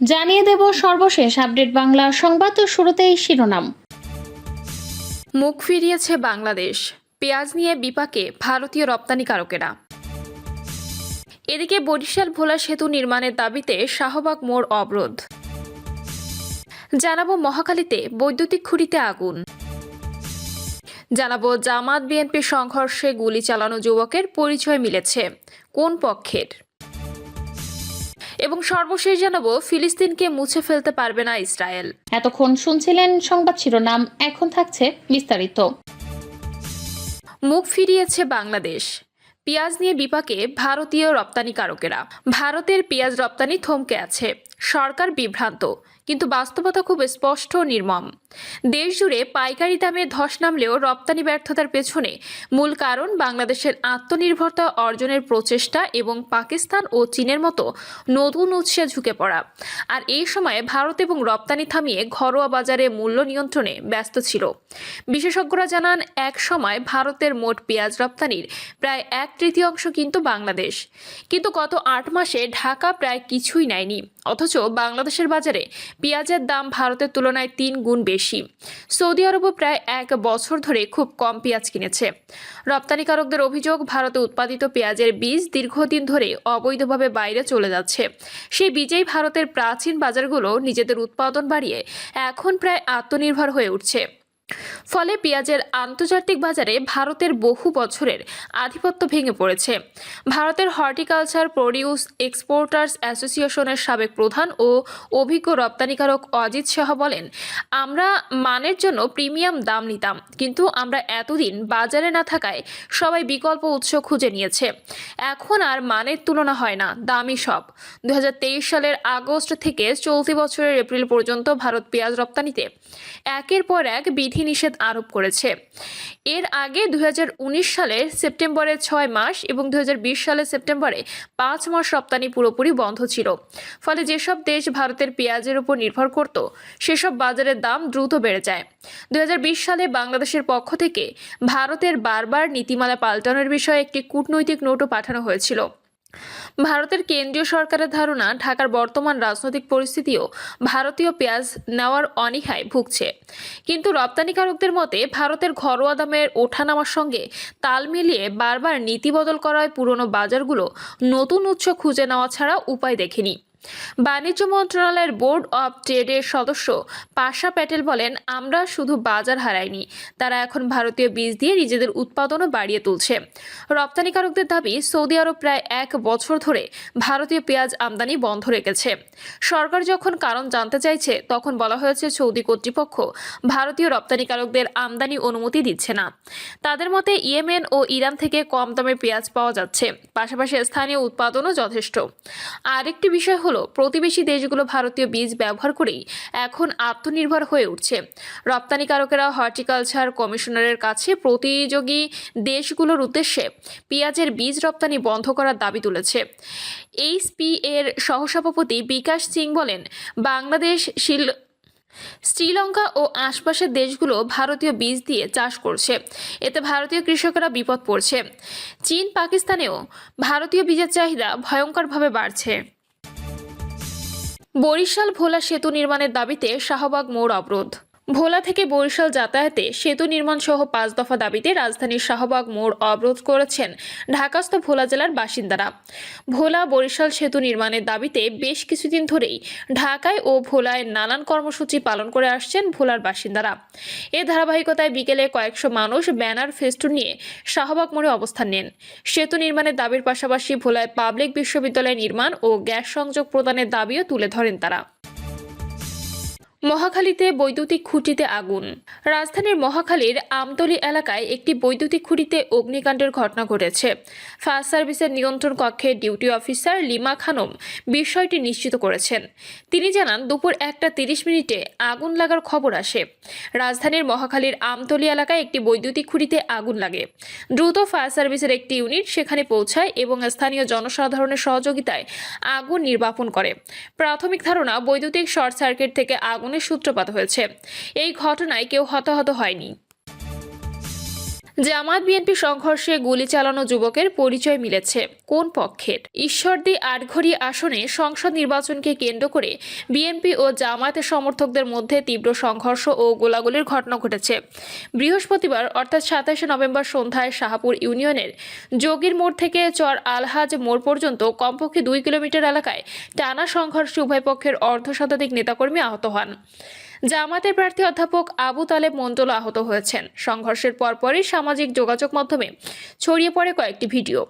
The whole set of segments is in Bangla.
জানিয়ে দেব সর্বশেষ আপডেট বাংলা সংবাদ তো শুরুতেই শিরোনাম। মুখ ফিরিয়েছে বাংলাদেশ। পেঁয়াজ নিয়ে বিপাকে ভারতীয় রপ্তানিকারকেরা। এদিকে বরিশাল ভোলা সেতু নির্মাণের দাবিতে শাহবাগ মোড় অবরোধ। জানাব মহাখালীতে বৈদ্যুতিক খুঁড়িতে আগুন। জানাব জামাত বিএনপি সংঘর্ষে গুলি চালানো যুবকের পরিচয় মিলেছে। কোন পক্ষের? এবং সর্বশেষ জানাব ফিলিস্তিনকে মুছে ফেলতে পারবে না ইসরায়েল। এতক্ষণ শুনছিলেন সংবাদ শিরোনাম এখন থাকছে বিস্তারিত। মুখ ফিরিয়েছে বাংলাদেশ। পেঁয়াজ নিয়ে বিপাকে ভারতীয় রপ্তানিকারকেরা। ভারতের পেঁয়াজ রপ্তানি থমকে আছে। সরকার বিভ্রান্ত। কিন্তু বাস্তবতা খুব স্পষ্ট ও নির্মম। দেশ জুড়ে পাইকারি দামে ধস নামলেও রপ্তানি ব্যর্থতার পেছনে মূল কারণ বাংলাদেশের আত্মনির্ভরতা অর্জনের প্রচেষ্টা এবং পাকিস্তান ও চীনের মতো নতুন উৎসে ঝুঁকে পড়া। আর এই সময়ে ভারত এবং রপ্তানি থামিয়ে ঘরোয়া বাজারে মূল্য নিয়ন্ত্রণে ব্যস্ত ছিল। বিশেষজ্ঞরা জানান, এক সময় ভারতের মোট পেঁয়াজ রপ্তানির প্রায় এক তৃতীয়াংশ কিন্তু বাংলাদেশ। কিন্তু গত আট মাসে ঢাকা প্রায় কিছুই নেয়নি। অথচ বাংলাদেশের বাজারে পেঁয়াজের দাম ভারতের তুলনায় তিন গুণ বেশি। সৌদি আরবও প্রায় এক বছর ধরে খুব কম পেঁয়াজ কিনেছে। রপ্তানিকারকদের অভিযোগ, ভারতে উৎপাদিত পেঁয়াজের বীজ দীর্ঘদিন ধরে অবৈধভাবে বাইরে চলে যাচ্ছে। সেই বীজেই ভারতের প্রাচীন বাজারগুলো নিজেদের উৎপাদন বাড়িয়ে এখন প্রায় আত্মনির্ভর হয়ে উঠছে। ফলে পেঁয়াজের আন্তর্জাতিক বাজারে ভারতের বহু বছরের আধিপত্য ভেঙে পড়েছে। ভারতের হর্টিকালচার প্রডিউস এক্সপোর্টার্স অ্যাসোসিয়েশনের সাবেক প্রধান ও অভিজ্ঞ রপ্তানিকারক অজিত শাহ বলেন, আমরা মানের জন্য প্রিমিয়াম দাম নিতাম, কিন্তু আমরা এতদিন বাজারে না থাকায় সবাই বিকল্প উৎস খুঁজে নিয়েছে। এখন আর মানের তুলনা হয় না, দামই সব। দু হাজার তেইশ সালের আগস্ট থেকে চলতি বছরের এপ্রিল পর্যন্ত ভারত পেঁয়াজ রপ্তানিতে একের পর এক বিধিনিষেধ আরোপ করেছে। এর আগে দু সালের সেপ্টেম্বরের ছয় মাস এবং দু সালের সেপ্টেম্বরে পাঁচ মাস রপ্তানি পুরোপুরি বন্ধ ছিল। ফলে যেসব দেশ ভারতের পেঁয়াজের উপর নির্ভর করত, সেসব বাজারের দাম দ্রুত বেড়ে যায়। দুই হাজার বিশ সালে বাংলাদেশের পক্ষ থেকে ভারতের বারবার নীতিমালা পাল্টানোর বিষয়ে একটি কূটনৈতিক নোটও পাঠানো হয়েছিল। ভারতের কেন্দ্রীয় সরকারের ধারণা, ঢাকার বর্তমান রাজনৈতিক পরিস্থিতিও ভারতীয় পেঁয়াজ নেওয়ার অনীহায় ভুগছে। কিন্তু রপ্তানিকারকদের মতে, ভারতের ঘরোয়া দামের ওঠানামার সঙ্গে তাল মিলিয়ে বারবার নীতি বদল করায় পুরনো বাজারগুলো নতুন উৎস খুঁজে নেওয়া ছাড়া উপায় দেখেনি। বাণিজ্য মন্ত্রণালয়ের বোর্ড অব ট্রেডের সদস্য পাশা প্যাটেল বলেন, আমরা শুধু বাজার হারাইনি, তারা এখন ভারতীয় বীজ দিয়ে নিজেদের উৎপাদনও বাড়িয়ে তুলছে। রপ্তানিকারকদের দাবি, সৌদি আরব প্রায় এক বছর ধরে ভারতীয় পেঁয়াজ আমদানি বন্ধ রেখেছে। সরকার যখন কারণ জানতে চাইছে, তখন বলা হয়েছে সৌদি কর্তৃপক্ষ ভারতীয় রপ্তানিকারকদের আমদানি অনুমতি দিচ্ছে না। তাদের মতে, ইয়েমেন ও ইরান থেকে কম দামে পেঁয়াজ পাওয়া যাচ্ছে, পাশাপাশি স্থানীয় উৎপাদনও যথেষ্ট। আরেকটি বিষয় হলো, প্রতিবেশী দেশগুলো ভারতীয় বীজ ব্যবহার করেই এখন আত্মনির্ভর হয়ে উঠছে। রপ্তানিকারকেরা হর্টিকালচার কমিশনারের কাছে প্রতিযোগী দেশগুলোর উদ্দেশ্যে পেঁয়াজের বীজ রপ্তানি বন্ধ করার দাবি তুলেছে। এইচপি এর সহসভাপতি বিকাশ সিং বলেন, বাংলাদেশ, শিল, শ্রীলঙ্কা ও আশপাশের দেশগুলো ভারতীয় বীজ দিয়ে চাষ করছে। এতে ভারতীয় কৃষকেরা বিপদ পড়ছে। চীন, পাকিস্তানেও ভারতীয় বীজের চাহিদা ভয়ঙ্করভাবে বাড়ছে। বরিশাল ভোলা সেতু নির্মাণের দাবিতে শাহবাগ মোড় অবরোধ। ভোলা থেকে বরিশাল যাতায়াতে সেতু নির্মাণ সহ পাঁচ দফা দাবিতে রাজধানীর শাহবাগ মোড় অবরোধ করেছেন ঢাকাস্থ ভোলা জেলার বাসিন্দারা। ভোলা বরিশাল সেতু নির্মাণের দাবিতে বেশ কিছুদিন ধরেই ঢাকায় ও ভোলায় নানান কর্মসূচি পালন করে আসছেন ভোলার বাসিন্দারা। এ ধারাবাহিকতায় বিকেলে কয়েকশো মানুষ ব্যানার ফেস্টুন নিয়ে শাহবাগ মোড়ে অবস্থান নেন। সেতু নির্মাণের দাবির পাশাপাশি ভোলায় পাবলিক বিশ্ববিদ্যালয় নির্মাণ ও গ্যাস সংযোগ প্রদানের দাবিও তুলে ধরেন তারা। মহাখালীতে বৈদ্যুতিক খুঁটিতে আগুন। রাজধানীর মহাখালীর আমতলী এলাকায় একটি বৈদ্যুতিক খুঁটিতে অগ্নিকাণ্ডের ঘটনা ঘটেছে। ফায়ার সার্ভিসের নিয়ন্ত্রণ কক্ষে ডিউটি অফিসার লিমা খানম বিষয়টি নিশ্চিত করেছেন। তিনি জানান, দুপুর একটা তিরিশ মিনিটে আগুন লাগার খবর আসে। রাজধানীর মহাখালীর আমতলী এলাকায় একটি বৈদ্যুতিক খুঁটিতে আগুন লাগে। দ্রুত ফায়ার সার্ভিসের একটি ইউনিট সেখানে পৌঁছায় এবং স্থানীয় জনসাধারণের সহযোগিতায় আগুন নির্বাপন করে। প্রাথমিক ধারণা, বৈদ্যুতিক শর্ট সার্কিট থেকে আগুনের সূত্রপাত হয়েছে। এই ঘটনায় কেউ হতাহত হয়নি। জামাত বিএনপি সংঘর্ষে গুলি চালানো যুবকের পরিচয় মিলেছে। কোন পক্ষের? ঈশ্বরদী আটঘড়ি আসনে সংসদ নির্বাচনকে কেন্দ্র করে বিএনপি ও জামায়াতের সমর্থকদের মধ্যে তীব্র সংঘর্ষ ও গোলাগুলির ঘটনা ঘটেছে। বৃহস্পতিবার, অর্থাৎ সাতাশে নভেম্বর সন্ধ্যায় শাহপুর ইউনিয়নের যোগীর মোড় থেকে চর আলহাজ মোড় পর্যন্ত কমপক্ষে দুই কিলোমিটার এলাকায় টানা সংঘর্ষে উভয় পক্ষের অর্ধশতাধিক নেতাকর্মী আহত হন। জামাতের প্রার্থী অধ্যাপক আবু তালেব মন্ডল আহত হয়েছেন। সংঘর্ষের পরপরই সামাজিক যোগাযোগ মাধ্যমে ছড়িয়ে পড়ে কয়েকটি ভিডিও।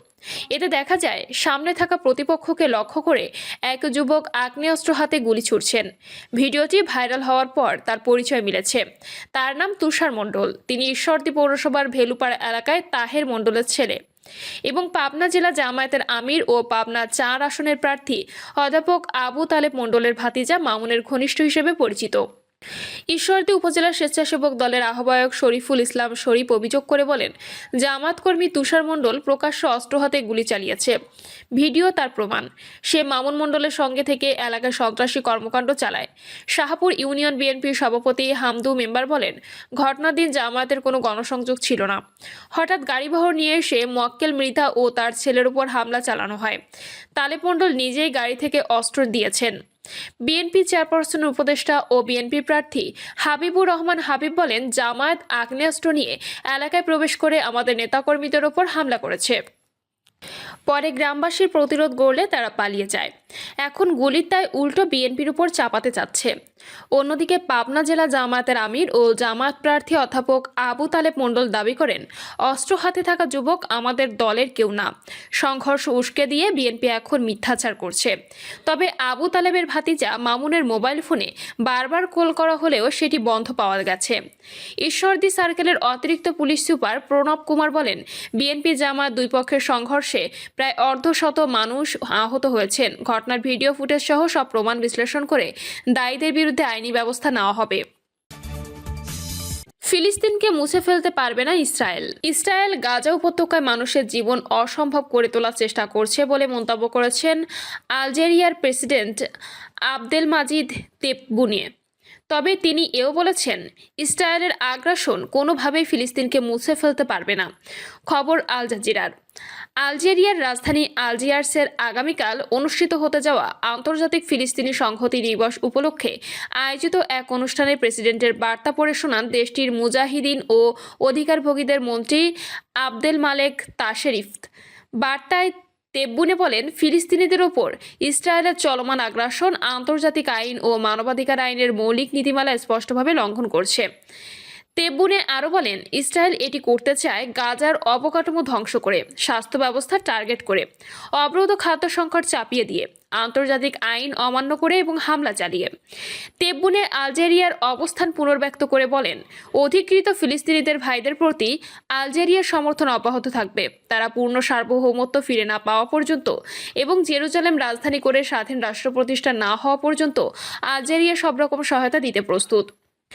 এতে দেখা যায়, সামনে থাকা প্রতিপক্ষকে লক্ষ্য করে এক যুবক আগ্নেয়াস্ত্র হাতে গুলি ছুড়ছেন। ভিডিওটি ভাইরাল হওয়ার পর তার পরিচয় মিলেছে। তার নাম তুষার মণ্ডল। তিনি ঈশ্বরদী পৌরসভার ভেলুপাড়া এলাকায় তাহের মণ্ডলের ছেলে। এবং পাবনা জেলা জামায়াতের আমির ও পাবনা চার আসনের প্রার্থী অধ্যাপক আবু তালেব মণ্ডলের ভাতিজা মামুনের ঘনিষ্ঠ হিসেবে পরিচিত। ঈশ্বরদী উপজেলা স্বেচ্ছাসেবক দলের আহ্বায়ক শরীফুল ইসলাম শরীফ অভিযোগ করে বলেন জামাত কর্মী তুষার মণ্ডল প্রকাশ্য অস্ত্র হাতে গুলি চালিয়েছে। ভিডিও তার প্রমাণ। সে মামুন মণ্ডলের সঙ্গে থেকে এলাকায় সন্ত্রাসী কর্মকাণ্ড চালায়। শাহপুর ইউনিয়ন বিএনপির সভাপতি হামদু মেম্বার বলেন ঘটনার দিন জামায়াতের কোনো গণসংযোগ ছিল না। হঠাৎ গাড়িবহর নিয়ে এসে মক্কেল মৃধা ও তার ছেলের উপর হামলা চালানো হয়। তালেব মণ্ডল নিজেই গাড়ি থেকে অস্ত্র দিয়েছেন। বিএনপি চেয়ারপারসন উপদেষ্টা ও বিএনপি প্রার্থী হাবিবুর রহমান হাবিব বলেন, জামায়াত আগ্নেয়াস্ত্র নিয়ে এলাকায় প্রবেশ করে আমাদের নেতাকর্মীদের ওপর হামলা করেছে। পরে গ্রামবাসীর প্রতিরোধ গড়লে তারা পালিয়ে যায়। এখন গুলির তাই উল্টো বিএনপির উপর চাপাতে চাচ্ছে। অন্যদিকে পাবনা জেলা জামায়াতের আমির ও জামায়াত প্রার্থী অধ্যাপক আবু তালেব মণ্ডল দাবি করেন, অস্ত্র হাতে থাকা যুবক আমাদের দলের কেউ না। সংঘর্ষ উস্কে দিয়ে বিএনপি এখন মিথ্যাচার করছে। তবে আবু তালেবের ভাতিজা মামুনের মোবাইল ফোনে বারবার কল করা হলেও সেটি বন্ধ পাওয়া গেছে। ঈশ্বরদী সার্কেলের অতিরিক্ত পুলিশ সুপার প্রণব কুমার বলেন, বিএনপি জামাত দুই পক্ষের সংঘর্ষে প্রায় অর্ধশত মানুষ আহত হয়েছেন। ঘটনার ভিডিও ফুটেজ সহ সব প্রমাণ বিশ্লেষণ করে দায়ীদের বিরুদ্ধে আইনি ব্যবস্থা নেওয়া হবে। ফিলিস্তিনকে মুছে ফেলতে পারবে না ইসরায়েল। ইসরায়েল গাজা উপত্যকায় মানুষের জীবন অসম্ভব করে তোলার চেষ্টা করছে বলে মন্তব্য করেছেন আলজেরিয়ার প্রেসিডেন্ট আবদেল মাজিদ তেপবুনিয়ে। তবে তিনি এও বলেছেন, ইসরায়েলের আগ্রাসন কোনোভাবেই ফিলিস্তিনকে মুছে ফেলতে পারবে না। খবর আল জাজিরার। আলজেরিয়ার রাজধানী আলজিয়ার্সের আগামীকাল অনুষ্ঠিত হতে যাওয়া আন্তর্জাতিক ফিলিস্তিনি সংহতি দিবস উপলক্ষে আয়োজিত এক অনুষ্ঠানে প্রেসিডেন্টের বার্তা পড়ে শোনান দেশটির মুজাহিদিন ও অধিকারভোগীদের মন্ত্রী আবদেল মালেক তাশেরিফ। বার্তায় তেব্বুনে বলেন ফিলিস্তিনিদের ওপর ইসরায়েলের চলমান আগ্রাসন, আন্তর্জাতিক আইন ও মানবাধিকার আইনের মৌলিক নীতিমালা স্পষ্টভাবে লঙ্ঘন করছে। তেব্বুনে আরও বলেন, ইসরায়েল এটি করতে চায় গাজার অবকাঠামো ধ্বংস করে, স্বাস্থ্য ব্যবস্থা টার্গেট করে, অবরোধ খাদ্য সংকট চাপিয়ে দিয়ে, আন্তর্জাতিক আইন অমান্য করে এবং হামলা চালিয়ে। তেব্বুনে আলজেরিয়ার অবস্থান পুনর্ব্যক্ত করে বলেন, অধিকৃত ফিলিস্তিনিদের ভাইদের প্রতি আলজেরিয়ার সমর্থন অব্যাহত থাকবে। তারা পূর্ণ সার্বভৌমত্ব ফিরে না পাওয়া পর্যন্ত এবং জেরুজালেম রাজধানী করে স্বাধীন রাষ্ট্র প্রতিষ্ঠা না হওয়া পর্যন্ত আলজেরিয়া সব রকম সহায়তা দিতে প্রস্তুত।